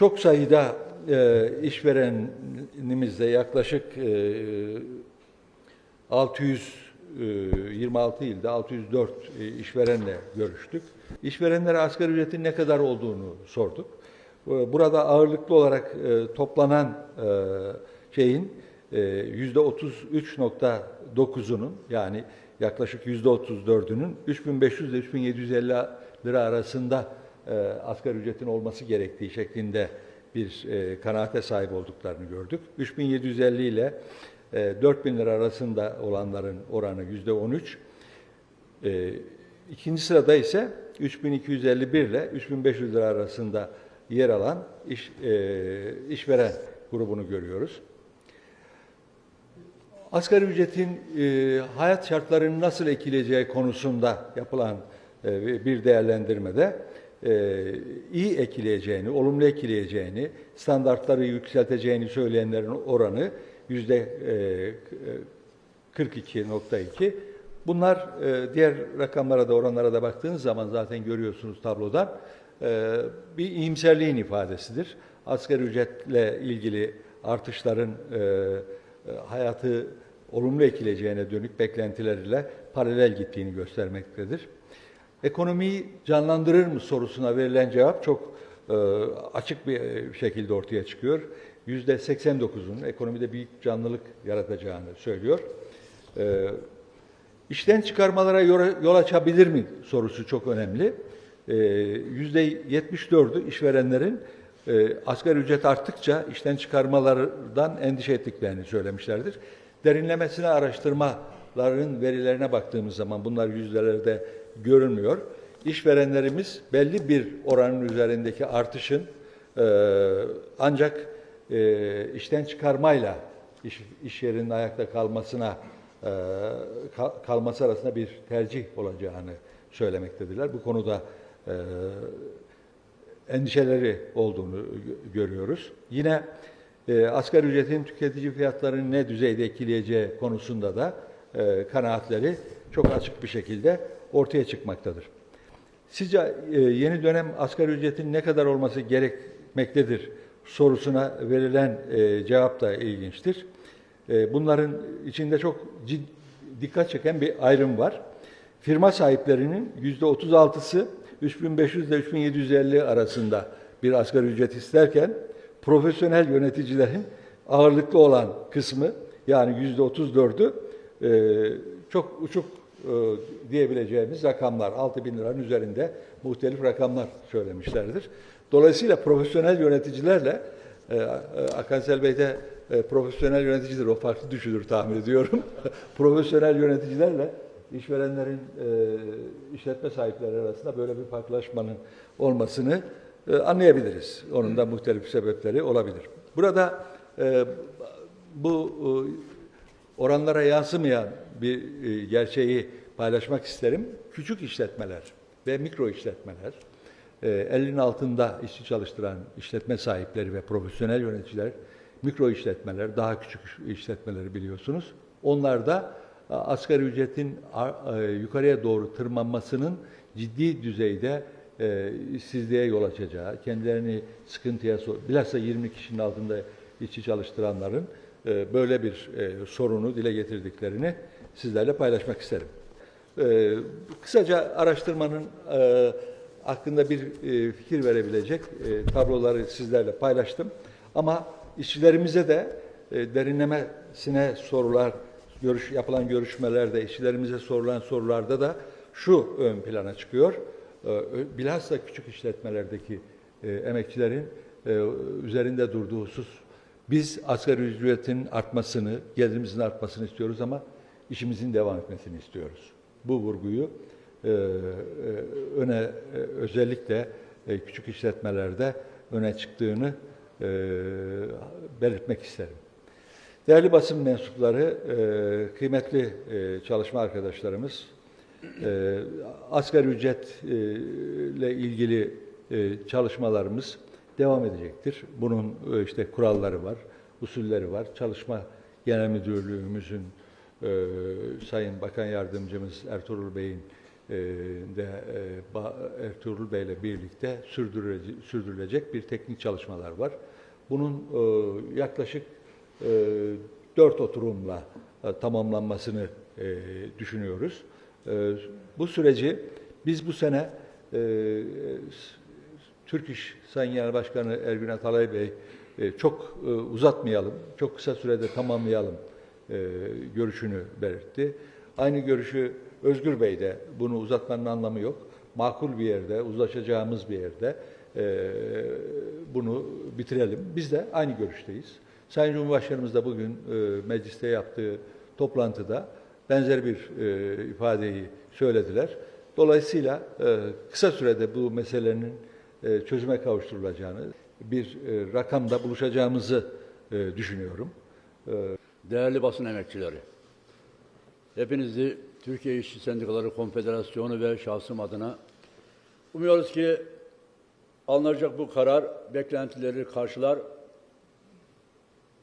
çok sayıda e, işverenimizde yaklaşık e, 626 ilde 604 e, işverenle görüştük. İşverenlere asgari ücretin ne kadar olduğunu sorduk. E, Burada ağırlıklı olarak e, toplanan e, şeyin e, yüzde 33.9'unun yani yaklaşık yüzde 34'ünün 3500 ile 3750 lira arasında e, asgari ücretin olması gerektiği şeklinde bir e, kanaate sahip olduklarını gördük. 3750 ile e, 4000 lira arasında olanların oranı yüzde 13. E, ikinci sırada ise 3251 ile 3500 lira arasında yer alan iş, e, işveren grubunu görüyoruz. Asgari ücretin e, hayat şartlarını nasıl etkileyeceği konusunda yapılan e, bir değerlendirmede iyi etkileyeceğini, olumlu etkileyeceğini, standartları yükselteceğini söyleyenlerin oranı yüzde e, 42.2. Bunlar e, diğer rakamlara da oranlara da baktığınız zaman zaten görüyorsunuz tablodan e, bir iyimserliğin ifadesidir. Asgari ücretle ilgili artışların e, e, hayatı olumlu etkileyeceğine dönük beklentileriyle paralel gittiğini göstermektedir. Ekonomiyi canlandırır mı sorusuna verilen cevap çok e, açık bir e, şekilde ortaya çıkıyor. Yüzde 89'un ekonomide büyük canlılık yaratacağını söylüyor. E, işten çıkarmalara yol, açabilir mi sorusu çok önemli. E, Yüzde 74'ü işverenlerin e, asgari ücret arttıkça işten çıkarmalardan endişe ettiklerini söylemişlerdir. Derinlemesine araştırmaların verilerine baktığımız zaman bunlar yüzdelerde görünmüyor. İşverenlerimiz belli bir oranın üzerindeki artışın e, ancak e, işten çıkarmayla iş, iş yerinin ayakta kalmasına e, kal- kalması arasında bir tercih olacağını söylemektedirler. Bu konuda e, endişeleri olduğunu gö- görüyoruz. Yine e, asgari ücretin tüketici fiyatlarını ne düzeyde etkileyeceği konusunda da e, kanaatleri çok açık bir şekilde ortaya çıkmaktadır. Sizce e, yeni dönem asgari ücretin ne kadar olması gerekmektedir sorusuna verilen e, cevap da ilginçtir. E, bunların içinde çok cid, dikkat çeken bir ayrım var. Firma sahiplerinin yüzde 36'sı 3500 ile 3750 arasında bir asgari ücret isterken profesyonel yöneticilerin ağırlıklı olan kısmı yani yüzde 34'ü e, çok uçuk diyebileceğimiz rakamlar 6 bin liranın üzerinde muhtelif rakamlar söylemişlerdir. Dolayısıyla profesyonel yöneticilerle e, e, Akansel Bey de e, profesyonel yöneticidir. O farklı düşünür tahmin ediyorum. profesyonel yöneticilerle işverenlerin e, işletme sahipleri arasında böyle bir farklılaşmanın olmasını e, anlayabiliriz. Onun da muhtelif sebepleri olabilir. Burada e, bu e, oranlara yansımayan bir e, gerçeği paylaşmak isterim. Küçük işletmeler ve mikro işletmeler, e, elinin altında işçi çalıştıran işletme sahipleri ve profesyonel yöneticiler, mikro işletmeler, daha küçük işletmeleri biliyorsunuz. Onlar da e, asgari ücretin e, yukarıya doğru tırmanmasının ciddi düzeyde e, işsizliğe yol açacağı, kendilerini sıkıntıya, bilhassa 20 kişinin altında işçi çalıştıranların e, böyle bir e, sorunu dile getirdiklerini sizlerle paylaşmak isterim. E, Kısaca araştırmanın hakkında bir fikir verebilecek tabloları sizlerle paylaştım. Ama işçilerimize de derinlemesine sorular, görüş, yapılan görüşmelerde, işçilerimize sorulan sorularda da şu ön plana çıkıyor. E, Bilhassa küçük işletmelerdeki emekçilerin üzerinde durduğu husus biz asgari ücretin artmasını, gelirimizin artmasını istiyoruz ama işimizin devam etmesini istiyoruz. Bu vurguyu e, e, öne e, özellikle e, küçük işletmelerde öne çıktığını e, belirtmek isterim. Değerli basın mensupları, e, kıymetli e, çalışma arkadaşlarımız, e, asgari ücretle ilgili e, çalışmalarımız devam edecektir. Bunun e, işte kuralları var, usulleri var. Çalışma Genel Müdürlüğümüzün e, Sayın Bakan Yardımcımız Ertuğrul Bey'in de e, Ertuğrul Bey ile birlikte sürdürülecek, sürdürülecek bir teknik çalışmalar var. Bunun e, yaklaşık e, dört oturumla e, tamamlanmasını e, düşünüyoruz. E, bu süreci biz bu sene e, Türk İş Sayın Genel Başkanı Ergün Atalay Bey e, çok e, uzatmayalım, çok kısa sürede tamamlayalım e, görüşünü belirtti. Aynı görüşü Özgür Bey de bunu uzatmanın anlamı yok. Makul bir yerde, uzlaşacağımız bir yerde e, bunu bitirelim. Biz de aynı görüşteyiz. Sayın Cumhurbaşkanımız da bugün e, mecliste yaptığı toplantıda benzer bir e, ifadeyi söylediler. Dolayısıyla e, kısa sürede bu meselenin çözüme kavuşturulacağını, bir e, rakamda buluşacağımızı e, düşünüyorum. Değerli basın emekçileri, hepinizi Türkiye İşçi Sendikaları Konfederasyonu ve şahsım adına umuyoruz ki alınacak bu karar beklentileri karşılar.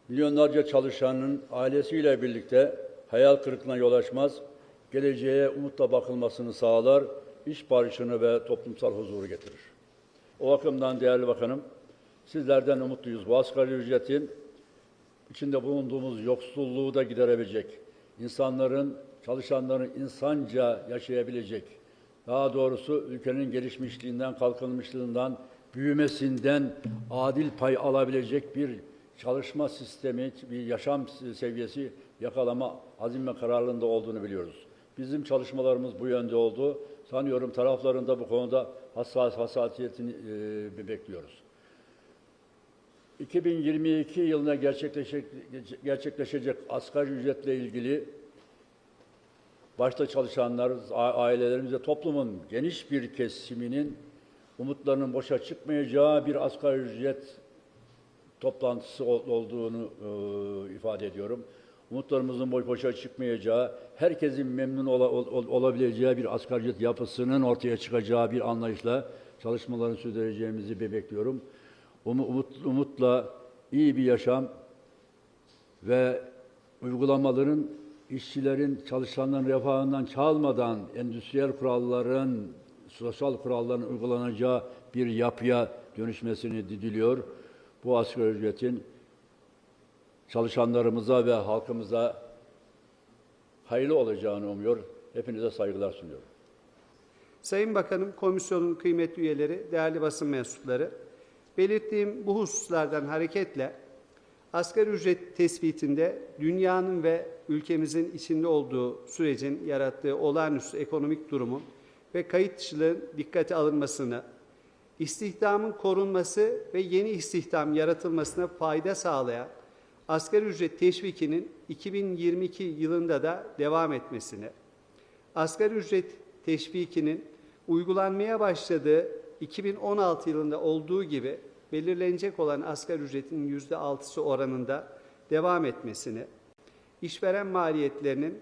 Milyonlarca çalışanın ailesiyle birlikte hayal kırıklığına yol açmaz, geleceğe umutla bakılmasını sağlar, iş barışını ve toplumsal huzuru getirir. O bakımdan değerli bakanım, sizlerden umutluyuz. Bu asgari ücretin içinde bulunduğumuz yoksulluğu da giderebilecek, insanların, çalışanların insanca yaşayabilecek, daha doğrusu ülkenin gelişmişliğinden, kalkınmışlığından, büyümesinden adil pay alabilecek bir çalışma sistemi, bir yaşam seviyesi yakalama azim ve kararlılığında olduğunu biliyoruz. Bizim çalışmalarımız bu yönde oldu. Sanıyorum tarafların da bu konuda hassas hassasiyetini e, bekliyoruz. 2022 yılına gerçekleşecek, gerçekleşecek asgari ücretle ilgili başta çalışanlar, a- ailelerimiz ve toplumun geniş bir kesiminin umutlarının boşa çıkmayacağı bir asgari ücret toplantısı ol- olduğunu e, ifade ediyorum. Umutlarımızın boş boşa çıkmayacağı, herkesin memnun ola- ol- olabileceği bir asgari ücret yapısının ortaya çıkacağı bir anlayışla çalışmalarını sürdüreceğimizi be- bekliyorum. Umu- Umut, umutla iyi bir yaşam ve uygulamaların işçilerin, çalışanların refahından çalmadan endüstriyel kuralların, sosyal kuralların uygulanacağı bir yapıya dönüşmesini diliyor. Bu asgari ücretin çalışanlarımıza ve halkımıza hayırlı olacağını umuyor. Hepinize saygılar sunuyorum. Sayın Bakanım, komisyonun kıymetli üyeleri, değerli basın mensupları, belirttiğim bu hususlardan hareketle asgari ücret tespitinde dünyanın ve ülkemizin içinde olduğu sürecin yarattığı olağanüstü ekonomik durumun ve kayıt dışılığın dikkate alınmasını, istihdamın korunması ve yeni istihdam yaratılmasına fayda sağlayan asgari ücret teşvikinin 2022 yılında da devam etmesini, asgari ücret teşvikinin uygulanmaya başladığı 2016 yılında olduğu gibi belirlenecek olan asgari ücretin %6'sı oranında devam etmesini, işveren maliyetlerinin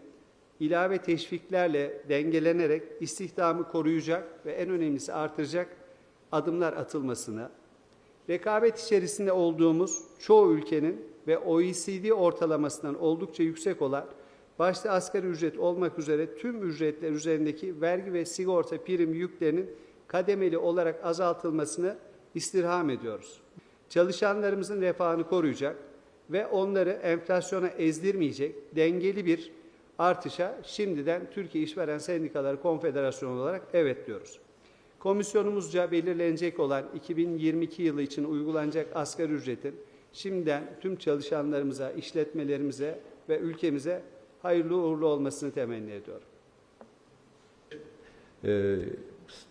ilave teşviklerle dengelenerek istihdamı koruyacak ve en önemlisi artıracak adımlar atılmasını, rekabet içerisinde olduğumuz çoğu ülkenin ve OECD ortalamasından oldukça yüksek olan başta asgari ücret olmak üzere tüm ücretler üzerindeki vergi ve sigorta prim yüklerinin kademeli olarak azaltılmasını istirham ediyoruz. Çalışanlarımızın refahını koruyacak ve onları enflasyona ezdirmeyecek dengeli bir artışa şimdiden Türkiye İşveren Sendikaları Konfederasyonu olarak evet diyoruz. Komisyonumuzca belirlenecek olan 2022 yılı için uygulanacak asgari ücretin şimdiden tüm çalışanlarımıza, işletmelerimize ve ülkemize hayırlı uğurlu olmasını temenni ediyorum. Ee,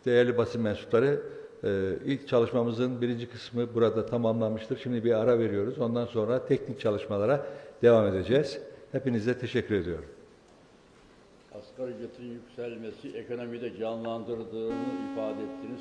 Değerli basın mensupları, e, ilk çalışmamızın birinci kısmı burada tamamlanmıştır. Şimdi bir ara veriyoruz. Ondan sonra teknik çalışmalara devam edeceğiz. Hepinize teşekkür ediyorum. Asgari ücretin yükselmesi ekonomide canlandırdığını ifade ettiniz.